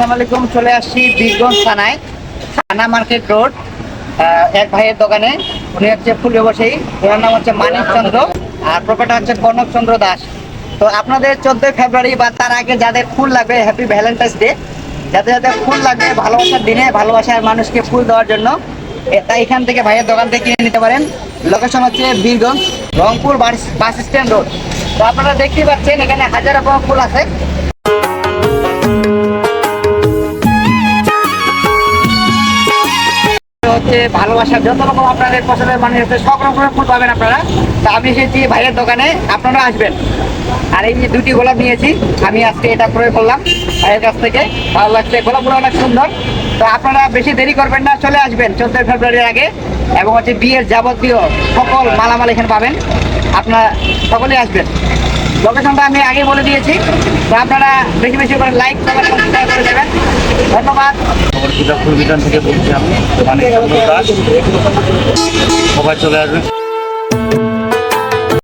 আসসালামু আলাইকুম, চলে আসছি বীরগঞ্জ থানায়, থানা মার্কেট রোড এক ভাইয়ের দোকানে। উনি হচ্ছে ফুল ব্যবসায়ী ওনার নাম হচ্ছে মানিক চন্দ্র, আর প্রপারটা হচ্ছে কনক চন্দ্র দাস। তো আপনাদের চোদ্দই ফেব্রুয়ারি বা তার আগে যাদের ফুল লাগবে হ্যাপি ভ্যালেন্টাইন্স ডে যাদের যাদের ফুল লাগবে ভালোবাসার দিনে, ভালোবাসার মানুষকে ফুল দেওয়ার জন্য তাই এখান থেকে ভাইয়ের দোকান থেকে কিনে নিতে পারেন। লোকেশন হচ্ছে Birganj Rangpur bus- bus stand road. তো আপনারা দেখতেই পাচ্ছেন, এখানে হাজার রকম ফুল আছে। হচ্ছে ভালোবাসার যত রকম আপনাদের পছন্দের মানে হচ্ছে সব রকমের ফুল পাবেন আপনারা। তা আমি এসেছি ভাইয়ের দোকানে আপনারা আসবেন। আর এই যে দুটি গোলাপ নিয়েছি, আমি আজকে এটা ক্রয় করলাম ভাইয়ের কাছ থেকে। ভালো লাগছে, গোলাপগুলো অনেক সুন্দর। তো আপনারা বেশি দেরি করবেন না, চলে আসবেন চোদ্দোই ফেব্রুয়ারির আগে। এবং হচ্ছে বিয়ের যাবতীয় সকল মালামাল এখানে পাবেন। আপনারা সকলেই আসবেন। লোকেশনটা আমি আগে বলে দিয়েছি। তো আপনারা বেশি বেশি করে লাইক করে দেবেন। ধন্যবাদ। খবরটিকা ফুল বিধান থেকে বলছি আমি? সবাই চলে আসবেন